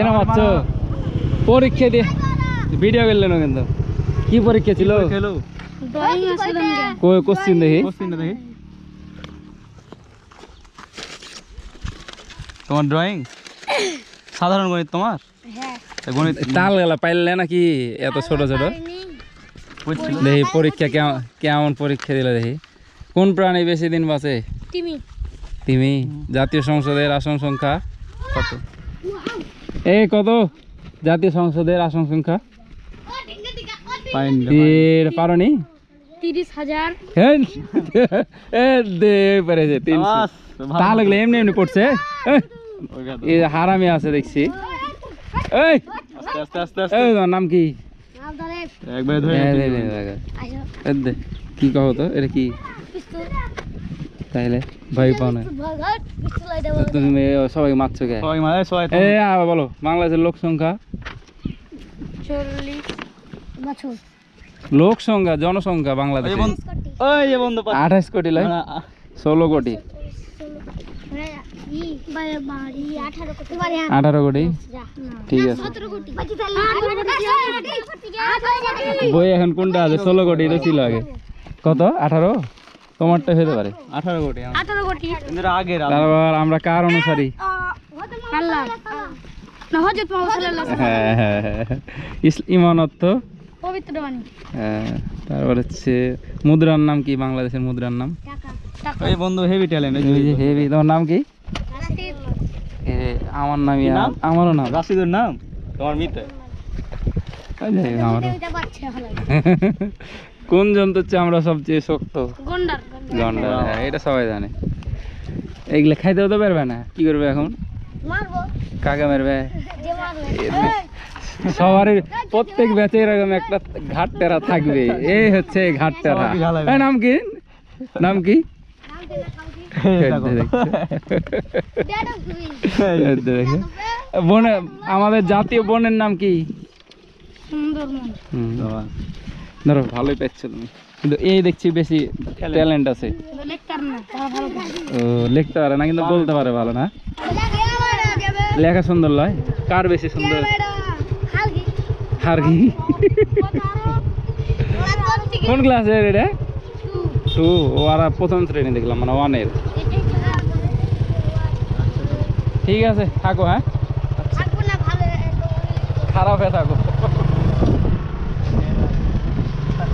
কেন মারছো? পরীক্ষা দিয়ে ভিডিও করলেন কিন্তু। কি পরীক্ষা ছিল? খেলো ড্রয়িং কোশ্চিন দেখি। তোমার ড্রয়িং সাধারণ গণিত তোমার? হ্যাঁ। গণিত তাল গেলা পাইলে নাকি এত ছোট ছোট? দেখি পরীক্ষা কেমন কেমন পরীক্ষা দিলে দেখি। কোন প্রাণী বেশি দিন বাঁচে? টিমি তিমি। জাতীয় সংসদের আসন সংখ্যা কত? এই কত? জাতীয় সংসদের আসন সংখ্যা? পারনি? তিরিশ হাজার। হ্যাঁ এ দে পেরেছে তিনশো। তা লাগলে এমনি এমনি পড়ছে হারামি আছে দেখছি। এই আস্তে আস্তে আস্তে আস্তে। নাম কি? একবারে দে, দে, দে, দে। এই দে। কি তো? এটা কি? তাইলে ভাই পাও না তুমি সবাই মারছো কে সবাই মানে সবাই এ আবার বলো বাংলাদেশের লোক সংখ্যা? লোক সংখ্যা জনসংখ্যা বাংলাদেশে। এই বন্ধু ওই যে বন্ধু পাচ্ছি। আঠাশ কোটি লাই? না, না, ষোলো কোটি। আঠারো কোটি? ঠিক আছে। বই এখন কোনটা আছে? ষোলো কোটি তো ছিল আগে। কত? আঠারো? তোমারটা হতে পারে। আঠারো কোটি। আঠারো কোটি। আগের আগে। তারপর আমরা কার অনুসারী? আল্লাহ। না হজরত মোহাম্মদ সাল্লাল্লাহু আলাইহি হ্যাঁ হ্যাঁ হ্যাঁ ইস- ইমান অর্থ পবিত্র বাণী। হ্যাঁ, তারপর হচ্ছে মুদ্রার নাম কি? বাংলাদেশের মুদ্রার নাম? টাকা। টাকা। এই বন্ধু হেভি ট্যালেন্ট এই যে হেভি তোমার নাম কি? এ, আমার নাম? আমারও নাম। রাশিদুর নাম? তোমার মিতে। কোন জন্তুর চেয়ে আমরা সবচেয়ে শক্ত? গন্ডার। হ্যাঁ এটা সবাই জানে। এগুলো খাইতেও তো পারবে না। কি করবে এখন? মারবো। কাকে মারবে? যে সবারই প্রত্যেক ব্যাচে এরকম একটা ঘাট টেরা থাকবে। এই হচ্ছে ঘাট টেরা নাম কি? নাম কি? বনে আমাদের জাতীয় বনের নাম কি? ধরো ভালোই পেয়েছ তুমি। কিন্তু এই দেখছি বেশি ট্যালেন্ট আছে। লেকচার না তারা ভালো করে ও লিখতে পারে না কিন্তু বলতে পারে ভালো না। লেখা সুন্দর লয়। কার বেশি সুন্দর? আর কি কোন ক্লাসের এটা? টু। ও আর প্রথম শ্রেণি দেখলাম মানে ওয়ানের ঠিক আছে থাকো হ্যাঁ। খারাপ হয়ে থাকো।